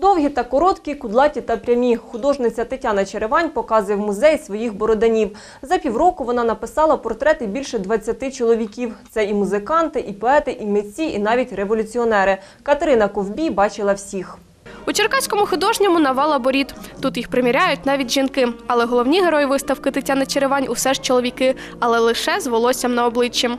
Довгі та короткі, кудлаті та прямі. Художниця Тетяна Черевань показує в музей своїх бороданів. За півроку вона написала портрети більше 20 чоловіків. Це і музиканти, і поети, і митці, і навіть революціонери. Катерина Ковбій бачила всіх. У Черкаському художньому навала борід. Тут їх приміряють навіть жінки. Але головні герої виставки Тетяни Черевань усе ж чоловіки, але лише з волоссям на обличчі.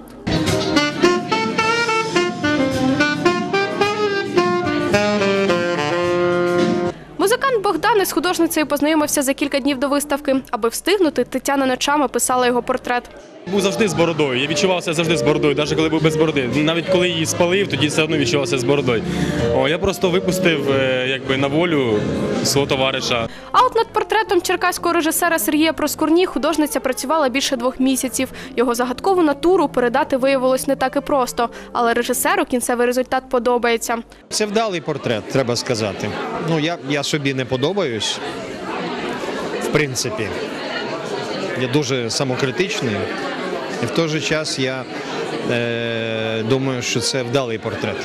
Богдан із художницею познайомився за кілька днів до виставки. Аби встигнути, Тетяна ночами писала його портрет. Був завжди з бородою. Я відчувався завжди з бородою, навіть коли був без бороди. Навіть коли її спалив, тоді все одно відчувався з бородою. О, я просто випустив е, якби на волю свого товариша. А от над портретом черкаського режисера Сергія Проскурні художниця працювала більше двох місяців. Його загадкову натуру передати виявилось не так і просто, але режисеру кінцевий результат подобається. Це вдалий портрет, треба сказати. Ну, я, я собі не подобаюсь, в принципі. Я дуже самокритичний. І в той же час я е, думаю, що це вдалий портрет.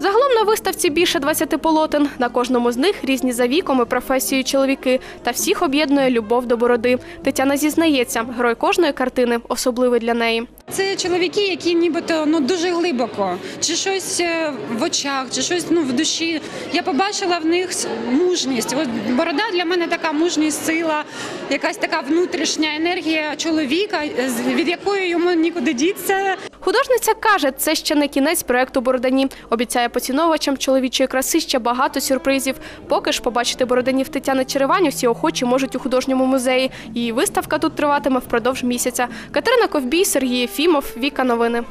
Загалом на виставці більше 20 полотен. На кожному з них різні за віком і професією чоловіки. Та всіх об'єднує любов до бороди. Тетяна зізнається, герой кожної картини особливий для неї. Це чоловіки, які нібито ну дуже глибоко, чи щось е, в очах, чи щось ну в душі. Я побачила в них мужність. От борода для мене така мужність, сила, якась така внутрішня енергія чоловіка, е, від якої йому нікуди діться. Художниця каже, це ще не кінець проекту Бородані. Обіцяє поціновувачам чоловічої краси ще багато сюрпризів. Поки ж побачити бородинів Тетяни Черевань усі охочі можуть у художньому музеї. Її виставка тут триватиме впродовж місяця. Катерина Ковбій, Сергій Єфімов, Віка Новини.